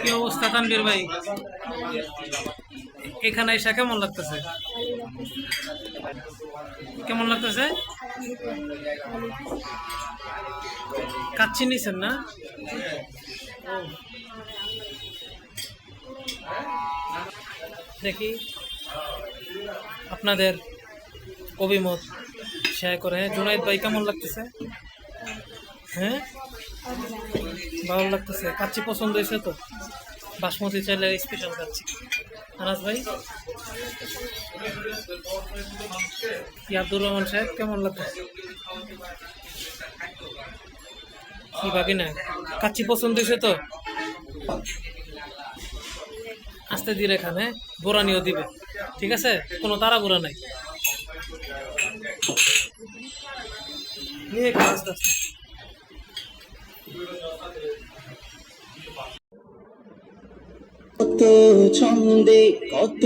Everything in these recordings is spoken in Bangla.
কি অবস্থা তানবীর ভাই? এখানে এসে কেমন লাগতেছে? কেমন লাগতেছে? কাচ্ছি নিছেন না? দেখি। আপনাদের অভিমত শেয়ার করে। হ্যাঁ জুনাইদ ভাই কেমন লাগতেছে? হ্যাঁ? ভালো লাগতেছে। কাচ্চি পছন্দ হয়েছে তো? বাসমতি চাইলে স্পেশাল কাচ্চি। আনাস ভাই? আব্দুর রহমান সাহেব, কেমন লাগতেছে কি ভাবি না? কাচ্চি পছন্দ হয়েছে তো? আস্তে দিয়ে এখানে বোরানিও দিবে। ঠিক আছে? কোনো তারা বোরা নাই। নিয়ে আস্তে আস্তে। কত ছন্দে, কত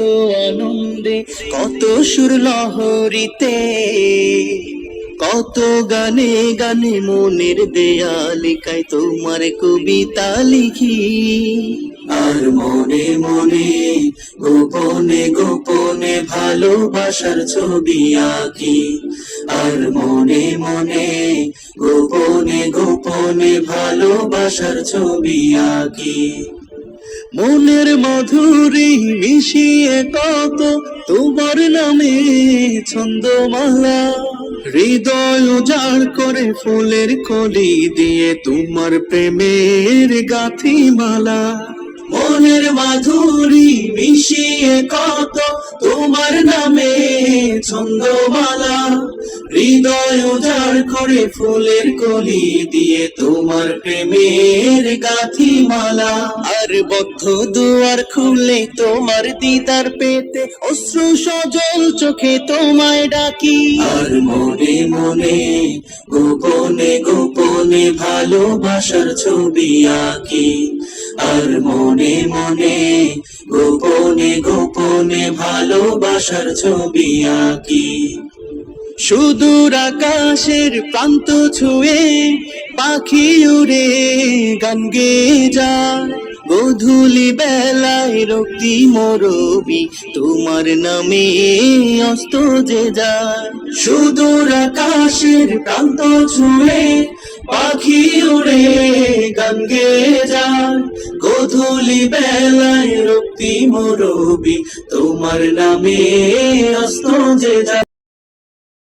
আনন্দে, কত সুর লহরিতে, কত গানে গানে মনের দেয়ালিকায় তোমার কবিতা লিখি। আর মনে মনে, গোপনে গোপনে ভালোবাসার ছবি আঁকি। আর মনে মনে গোপনে গোপনে ভালোবাসার ছবি আঁকি। মনের মাধুরী মিশিয়ে কত তোমার নামে ছন্দমালা। হৃদয় উজাড় করে ফুলের কলি দিয়ে তোমার প্রেমের গাথি মালা মনের মাধুরী মিশিয়ে কত তোমার নামে ছন্দমালা। হৃদয় উজাড় করে ফুলের কলি দিয়ে তোমার প্রেমের গাথি মালা আর বদ্ধ দুয়ার খুলে তোমার দিদার পেতে অশ্রু সজল চোখে তোমায় ডাকি। আর মনে মনে গোপনে গোপনে ভালোবাসার ছবি আঁকি। আর মনে মনে গোপনে গোপনে ভালোবাসার ছবি আঁকি। সুদূর আকাশের প্রান্ত ছুঁয়ে পাখি উড়ে গান গেয়ে যায়। গধূলি বেলায় রক্তি মরবি, তোমার নামে অস্ত যে যায়। সুদূর আকাশের প্রান্ত ছুঁয়ে পাখি উড়ে গান গেয়ে যায়। গধূলি বেলায় রক্তি মরবি, তোমার নামে অস্ত যে যায়।